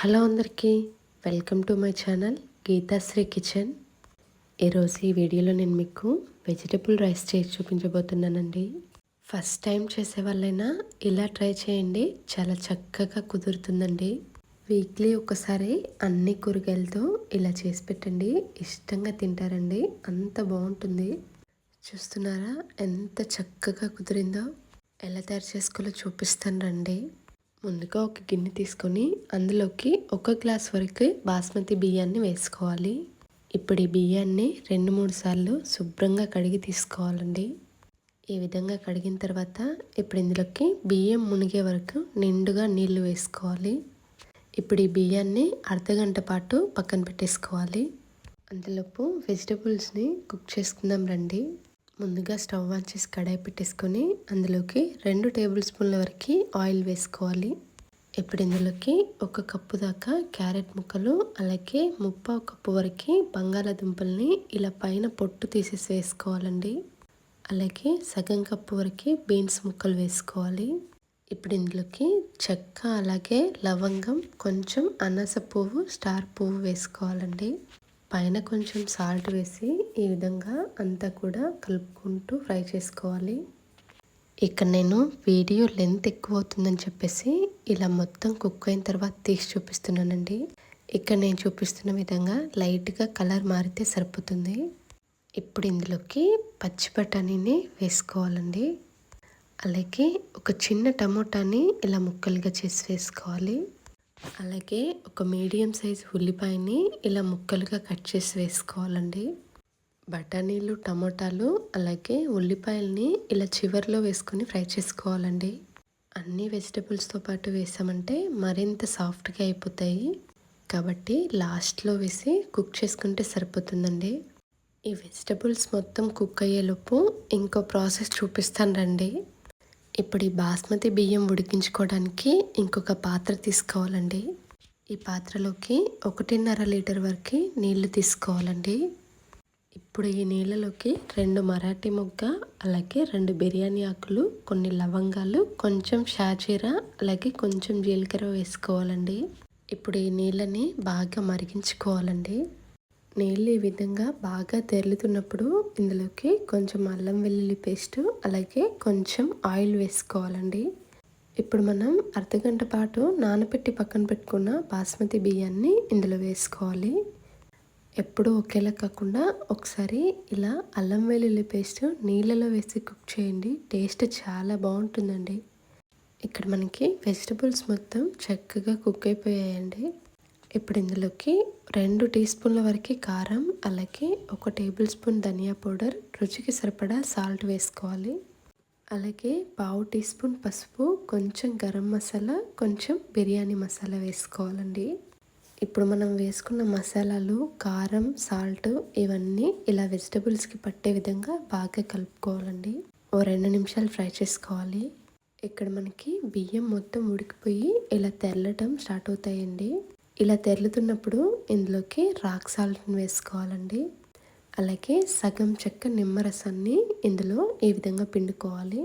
Hello అందరికీ welcome to my channel Geethasri kitchen. ఈరోజు ఈ వీడియోలో నేను మీకు వెజిటబుల్ రైస్ చేసి చూపించబోతున్నానండి. ఫస్ట్ టైం చేసే వాళ్ళైనా ఇలా ట్రై చేయండి చాలా చక్కగా కుదురుతుందండి. వీక్లీ ఒకసారి అన్ని కూరగాయలతో ఇలా చేసి పెట్టండి ఇష్టంగా తింటారండి అంత బాగుంటుంది. చూస్తున్నారా ఎంత చక్కగా కుదిరిందో. ఎలా తయారు చేసుకోవాలో చూపిస్తాను రండి. ముందుగా ఒక గిన్నె తీసుకొని అందులోకి ఒక గ్లాస్ వరకు బాస్మతి బియ్యాన్ని వేసుకోవాలి. ఇప్పుడు ఈ బియ్యాన్ని రెండు మూడు సార్లు శుభ్రంగా కడిగి తీసుకోవాలండి. ఈ విధంగా కడిగిన తర్వాత ఇప్పుడు ఇందులోకి బియ్యం మునిగే వరకు నిండుగా నీళ్ళు వేసుకోవాలి. ఇప్పుడు ఈ బియ్యాన్ని అర్ధగంట పాటు పక్కన పెట్టేసుకోవాలి. అందులోపు వెజిటబుల్స్ని కుక్ చేసుకుందాం రండి. ముందుగా స్టవ్ ఆన్ చేసి కడాయి పెట్టేసుకొని అందులోకి రెండు టేబుల్ స్పూన్ల వరకు ఆయిల్ వేసుకోవాలి. ఇప్పుడు ఇందులోకి ఒక కప్పు దాకా క్యారెట్ ముక్కలు అలాగే ముప్పావు కప్పు వరకు బంగాళాదుంపల్ని ఇలా పైన పొట్టు తీసేసి వేసుకోవాలండి. అలాగే సగం కప్పు వరకు బీన్స్ ముక్కలు వేసుకోవాలి. ఇప్పుడు ఇందులోకి చెక్క అలాగే లవంగం కొంచెం అనాస పువ్వు స్టార్ పువ్వు వేసుకోవాలండి. పైన కొంచెం సాల్ట్ వేసి ఈ విధంగా అంతా కూడా కలుపుకుంటూ ఫ్రై చేసుకోవాలి. ఇక్కడ నేను వీడియో లెంత్ ఎక్కువ అవుతుందని చెప్పేసి ఇలా మొత్తం కుక్ అయిన తర్వాత తీసి చూపిస్తున్నానండి. ఇక్కడ నేను చూపిస్తున్న విధంగా లైట్గా కలర్ మారితే సరిపోతుంది. ఇప్పుడు ఇందులోకి పచ్చి బఠానీని వేసుకోవాలండి. అలాగే ఒక చిన్న టమోటాని ఇలా ముక్కలుగా చేసి వేసుకోవాలి. అలాగే ఒక మీడియం సైజ్ ఉల్లిపాయని ఇలా ముక్కలుగా కట్ చేసి వేసుకోవాలండి. బఠానీలు టమోటాలు అలాగే ఉల్లిపాయల్ని ఇలా చివరిలో వేసుకొని ఫ్రై చేసుకోవాలండి. అన్ని వెజిటబుల్స్తో పాటు వేసామంటే మరింత సాఫ్ట్గా అయిపోతాయి. కాబట్టి లాస్ట్లో వేసి కుక్ చేసుకుంటే సరిపోతుందండి. ఈ వెజిటబుల్స్ మొత్తం కుక్ అయ్యేలోపు ఇంకో ప్రాసెస్ చూపిస్తాను రండి. ఇప్పుడు ఈ బాస్మతి బియ్యం ఉడికించుకోవడానికి ఇంకొక పాత్ర తీసుకోవాలండి. ఈ పాత్రలోకి ఒకటిన్నర లీటర్ వరకు నీళ్ళు తీసుకోవాలండి. ఇప్పుడు ఈ నీళ్ళలోకి రెండు మరాఠీ మొగ్గ అలాగే రెండు బిర్యానీ ఆకులు కొన్ని లవంగాలు కొంచెం షాజీరా అలాగే కొంచెం జీలకర్ర వేసుకోవాలండి. ఇప్పుడు ఈ నీళ్ళని బాగా మరిగించుకోవాలండి. నీళ్ళు ఈ విధంగా బాగా తెరులుతున్నప్పుడు ఇందులోకి కొంచెం అల్లం వెల్లుల్లి పేస్ట్ అలాగే కొంచెం ఆయిల్ వేసుకోవాలండి. ఇప్పుడు మనం అర్ధగంట పాటు నానబెట్టి పక్కన పెట్టుకున్న బాస్మతి బియ్యాన్ని ఇందులో వేసుకోవాలి. ఎప్పుడూ ఒకేలా కాకుండా ఒకసారి ఇలా అల్లం వెల్లుల్లి పేస్ట్ నీళ్ళలో వేసి కుక్ చేయండి. టేస్ట్ చాలా బాగుంటుందండి. ఇక్కడ మనకి వెజిటబుల్స్ మొత్తం చక్కగా కుక్ అయిపోయాయండి. ఇప్పుడు ఇందులోకి రెండు టీ స్పూన్ల వరకు కారం అలాగే ఒక టేబుల్ స్పూన్ ధనియా పౌడర్ రుచికి సరిపడా సాల్ట్ వేసుకోవాలి. అలాగే పావు టీ స్పూన్ పసుపు కొంచెం గరం మసాలా కొంచెం బిర్యానీ మసాలా వేసుకోవాలండి. ఇప్పుడు మనం వేసుకున్న మసాలాలు కారం సాల్ట్ ఇవన్నీ ఇలా వెజిటబుల్స్కి పట్టే విధంగా బాగా కలుపుకోవాలండి. ఓ రెండు నిమిషాలు ఫ్రై చేసుకోవాలి. ఇక్కడ మనకి బియ్యం మొత్తం ఉడికిపోయి ఇలా తెల్లటం స్టార్ట్ అవుతాయండి. ఇలా తెరులుతున్నప్పుడు ఇందులోకి రాక్ సాల్ట్ని వేసుకోవాలండి. అలాగే సగం చెక్క నిమ్మరసాన్ని ఇందులో ఈ విధంగా పిండుకోవాలి.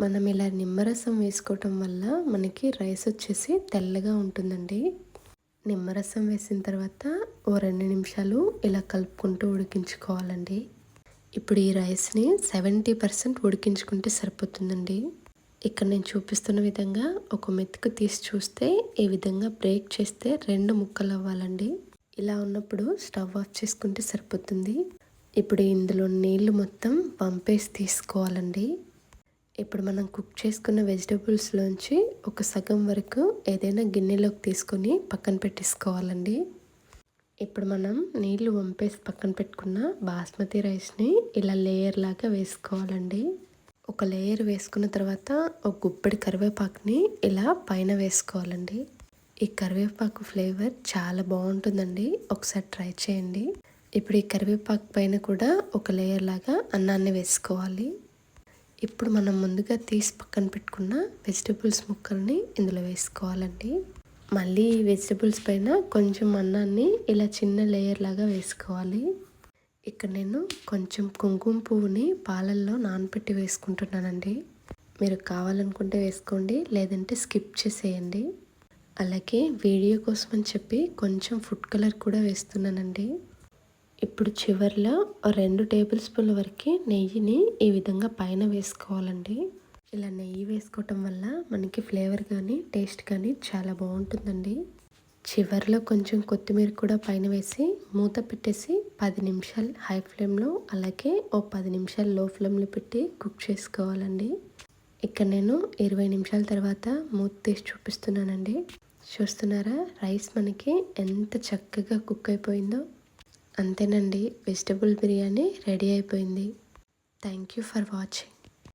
మనం ఇలా నిమ్మరసం వేసుకోవటం వల్ల మనకి రైస్ వచ్చేసి తెల్లగా ఉంటుందండి. నిమ్మరసం వేసిన తర్వాత ఓ రెండు నిమిషాలు ఇలా కలుపుకుంటూ ఉడికించుకోవాలండి. ఇప్పుడు ఈ రైస్ని సెవెంటీ పర్సెంట్ ఉడికించుకుంటే సరిపోతుందండి. ఇక్కడ నేను చూపిస్తున్న విధంగా ఒక మెతుకు తీసి చూస్తే ఈ విధంగా బ్రేక్ చేస్తే రెండు ముక్కలు అవ్వాలండి. ఇలా ఉన్నప్పుడు స్టవ్ ఆఫ్ చేసుకుంటే సరిపోతుంది. ఇప్పుడు ఇందులో నీళ్ళు మొత్తం పంపేసి తీసుకోవాలండి. ఇప్పుడు మనం కుక్ చేసుకున్న వెజిటబుల్స్లోంచి ఒక సగం వరకు ఏదైనా గిన్నెలోకి తీసుకొని పక్కన పెట్టేసుకోవాలండి. ఇప్పుడు మనం నీళ్ళు వంపేసి పక్కన పెట్టుకున్న బాస్మతి రైస్ని ఇలా లేయర్ లాగా వేసుకోవాలండి. ఒక లేయర్ వేసుకున్న తర్వాత ఒక గుప్పెడి కరివేపాకుని ఇలా పైన వేసుకోవాలండి. ఈ కరివేపాకు ఫ్లేవర్ చాలా బాగుంటుందండి. ఒకసారి ట్రై చేయండి. ఇప్పుడు ఈ కరివేపాకు పైన కూడా ఒక లేయర్ లాగా అన్నాన్ని వేసుకోవాలి. ఇప్పుడు మనం ముందుగా తీసి పక్కన పెట్టుకున్న వెజిటబుల్స్ ముక్కల్ని ఇందులో వేసుకోవాలండి. మళ్ళీ ఈ వెజిటబుల్స్ పైన కొంచెం అన్నాన్ని ఇలా చిన్న లేయర్ లాగా వేసుకోవాలి. ఇక్కడ నేను కొంచెం కుంకుమ పువ్వుని పాలల్లో నానబెట్టి వేసుకుంటున్నానండి. మీరు కావాలనుకుంటే వేసుకోండి లేదంటే స్కిప్ చేసేయండి. అలాగే వీడియో కోసం అని చెప్పి కొంచెం ఫుడ్ కలర్ కూడా వేస్తున్నానండి. ఇప్పుడు చివర్లో రెండు టేబుల్ స్పూన్ల వరకు నెయ్యిని ఈ విధంగా పైన వేసుకోవాలండి. ఇలా నెయ్యి వేసుకోవటం వల్ల మనకి ఫ్లేవర్ కానీ టేస్ట్ కానీ చాలా బాగుంటుందండి. చివరిలో కొంచెం కొత్తిమీర కూడా పైన వేసి మూత పెట్టేసి పది నిమిషాలు హై ఫ్లేమ్లో అలాగే ఓ పది నిమిషాలు లో ఫ్లేమ్లో పెట్టి కుక్ చేసుకోవాలండి. ఇక్కడ నేను ఇరవై నిమిషాల తర్వాత మూత తీసి చూపిస్తున్నానండి. చూస్తున్నారా? రైస్ మనకి ఎంత చక్కగా కుక్ అయిపోయిందో. అంతేనండి వెజిటబుల్ బిర్యానీ రెడీ అయిపోయింది. Thank you for watching.